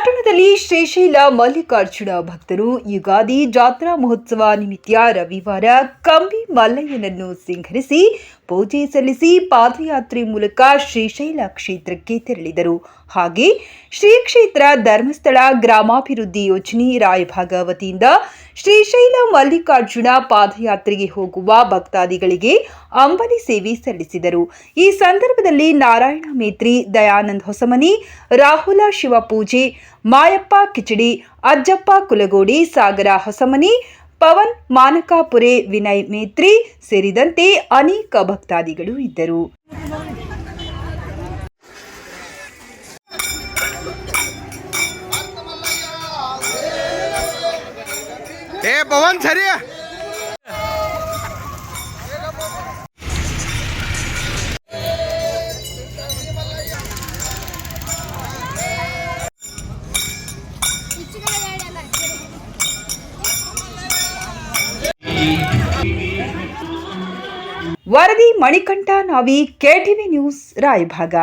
ಪಟ್ಟಣದಲ್ಲಿ ಶ್ರೀಶೈಲ ಮಲ್ಲಿಕಾರ್ಜುನ ಭಕ್ತರು ಯುಗಾದಿ ಜಾತ್ರಾ ಮಹೋತ್ಸವ ನಿಮಿತ್ತ ರವಿವಾರ ಕಂಬಿ ಮಲ್ಲಯ್ಯನನ್ನು ಸಿಂಗರಿಸಿ ಪೂಜೆ ಸಲ್ಲಿಸಿ ಪಾದಯಾತ್ರೆ ಮೂಲಕ ಶ್ರೀಶೈಲ ಕ್ಷೇತ್ರಕ್ಕೆ ತೆರಳಿದರು. ಹಾಗೆ ಶ್ರೀ ಕ್ಷೇತ್ರ ಧರ್ಮಸ್ಥಳ ಗ್ರಾಮಾಭಿವೃದ್ಧಿ ಯೋಜನೆ ರಾಯಭಾಗ ವತಿಯಿಂದ ಶ್ರೀಶೈಲ ಮಲ್ಲಿಕಾರ್ಜುನ ಪಾದಯಾತ್ರೆಗೆ ಹೋಗುವ ಭಕ್ತಾದಿಗಳಿಗೆ ಅಂಬಲಿ ಸೇವೆ ಸಲ್ಲಿಸಿದರು. ಈ ಸಂದರ್ಭದಲ್ಲಿ ನಾರಾಯಣ ಮೇತ್ರಿ, ದಯಾನಂದ್ ಹೊಸಮನಿ, ರಾಹುಲ ಶಿವಪೂಜೆ, ಮಾಯಪ್ಪ ಕಿಚಡಿ, ಅಜ್ಜಪ್ಪ ಕುಲಗೋಡಿ, ಸಾಗರ ಹೊಸಮನಿ ಪವನ್ ಮಾನಕಾಪುರೆ ವಿನಯ್ ಮೇತ್ರಿ ಸೇರಿದಂತೆ ಅನೇಕ ಭಕ್ತಾದಿಗಳು ಇದ್ದರು. ಏ ಪವನ್ ಸರಿ. ವರದಿ ಮಣಿಕಂಠ ನಾವಿ ಕೆಟಿವಿ ನ್ಯೂಸ್ ರಾಯಭಾಗ.